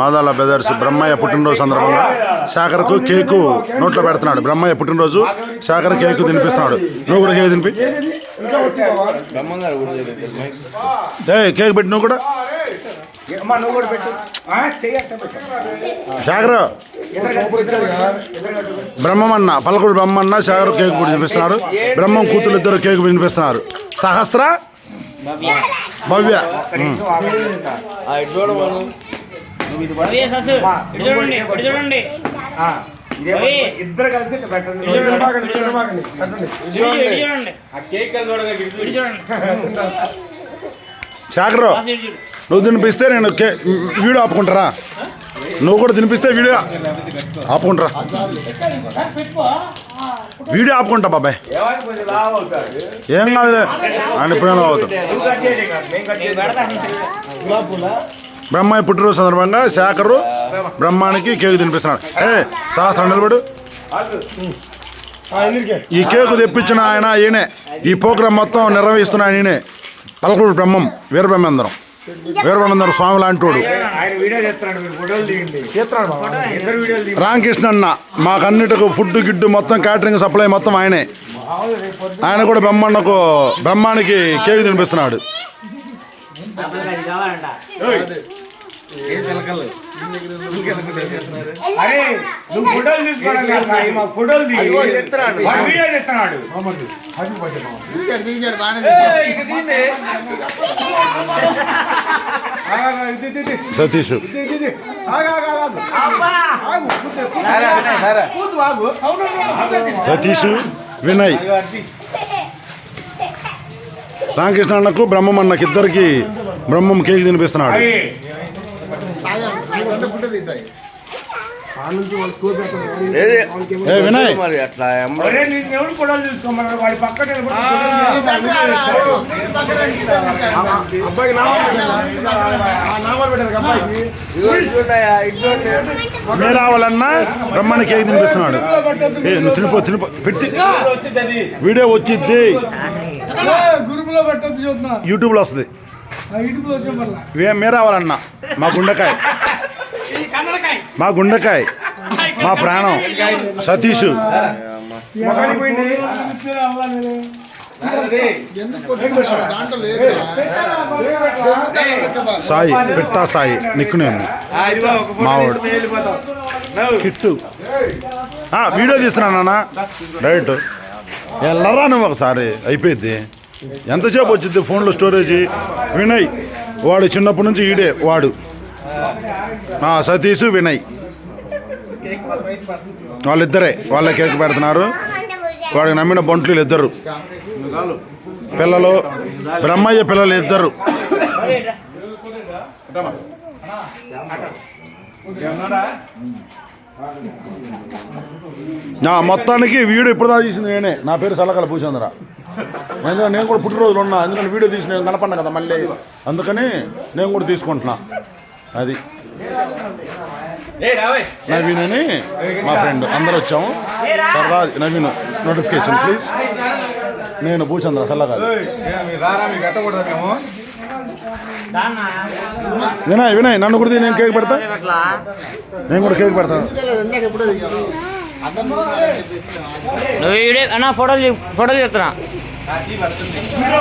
మాదాల బెదర్స్ బ్రహ్మయ్య పుట్టినరోజు సందర్భంగా శాఖర్కు కేకు నోట్లో పెడుతున్నాడు. బ్రహ్మయ్య పుట్టినరోజు శాఖర్ కేకు తినిపిస్తున్నాడు. నువ్వు కూడా కేక్ తినిపి. కేక్ పెట్టి నువ్వు కూడా. అమ్మా శాఖర బ్రహ్మమన్న పలకుడు బ్రహ్మన్న శాఖర్ కేక్ కూడా తినిపిస్తున్నాడు. బ్రహ్మం కూతురు ఇద్దరు కేక్ తినిపిస్తున్నారు. సహస్ర భవ్య. నువ్వు ఇది రవి ససు ఇటు చూడండి ఇటు చూడండి. ఆ, ఇదే రవి. ఇద్దరు కలిసి ఇట్లా పెట్టండి. ఇటు చూడండి. పెట్టండి, పెట్టండి. ఇటు చూ- ఇటు చూడండి. ఇటు చూడండి. శాఖరు కాసు ఇటు చూడు. నువ్వు తినిపిస్తే నేను కే వీడియో ఆపుకుంటారా? నువ్వు కూడా తినిపిస్తే వీడియో ఆపుకుంటారా? వీడియో ఆపుకుంటా బాబాయ్. ఏమని కొంచెం లావు అవుతాడు? ఏం కాదు ఆయన ఇప్పుడు నువ్వు కట్ చేయండి కట్ నేను బ్రహ్మయ్య పుట్టినరోజు సందర్భంగా శాఖరు బ్రహ్మానికి కేక్ తినిపిస్తున్నాడు. ఏ సహస్రం నిలబడు. ఈ కేకు తెప్పించిన ఆయన ఈయనే. ఈ ప్రోగ్రాం మొత్తం నిర్వహిస్తున్న ఈయనే. పలకూరు బ్రహ్మం వీరబ్రహ్మేంద్రం. వీరబ్రహ్మేంద్రం స్వామి లాంటి వాడు. ఆయన రామకృష్ణ అన్న మాకన్నిటికు ఫుడ్ గిడ్డు మొత్తం క్యాటరింగ్ సప్లై మొత్తం ఆయనే. ఆయన కూడా బ్రహ్మన్నకు బ్రహ్మానికి కేక్ తినిపిస్తున్నాడు. అరే నువ్వు ఫోటోలు తీసుకోవడం ఫోటోలు వీడియో చేస్తున్నాడు. సతీష్. సతీష్ వినయ్. రామకృష్ణ అన్నకు బ్రహ్మం అన్నకి ఇద్దరికి బ్రహ్మం కేక్ తినిపిస్తున్నాడు. వినయ్. మరి అట్లా వాడి పక్కన. అబ్బాయికి అబ్బాయికి. మీరావాలన్న కేక్ తినిపిస్తున్నాడు. తినిపో తినిపో. పెట్టి. వచ్చింది వీడియో పెట్టద్దు చూస్తున్నా యూట్యూబ్లో వస్తుంది. వే మీరావాలన్న మా గుండెకాయ. మా గుండెకాయ. మా ప్రాణం. సతీష్. సాయి పిట్టా సాయి. నిక్కునేము మావాడు. కిట్టు. వీడియో తీస్తున్నానన్నా రైట్ వెళ్ళరా నువ్వు ఒకసారి. అయిపోయింది ఎంతసేపు వచ్చింది ఫోన్లో స్టోరేజ్? వినయ్ వాడు చిన్నప్పటి నుంచి ఈడే వాడు. సతీష్ వినయ్. వాళ్ళిద్దరే వాళ్ళ కేక్ పెడుతున్నారు. వాడికి నమ్మిన బంట్లు ఇద్దరు. పిల్లలు బ్రహ్మయ్య పిల్లలు ఇద్దరు. నా మొత్తానికి వీడు ఇప్పుడు దాకా తీసింది నేనే. నా పేరు సల్లకల భూచంద్ర ఎందుకంటే నేను కూడా పుట్టినరోజులు ఉన్నా. ఎందుకంటే వీడియో తీసి నేను కనపడినా కదా మళ్ళీ. అందుకని నేను కూడా తీసుకుంటున్నా. అది. నవీన్ అని మా ఫ్రెండ్. అందరు వచ్చాము. సరదా నవీన్ నోటిఫికేషన్ ప్లీజ్. నేను భూచంద్ర సల్లగాలి దాన్నా? వినయ్ వినయ్ నన్ను కూడా నేను కేక్ పెడతా. నేను కూడా కేక్ పెడతాను నువ్వు వీడియో అన్న photo photo తీస్తున్నా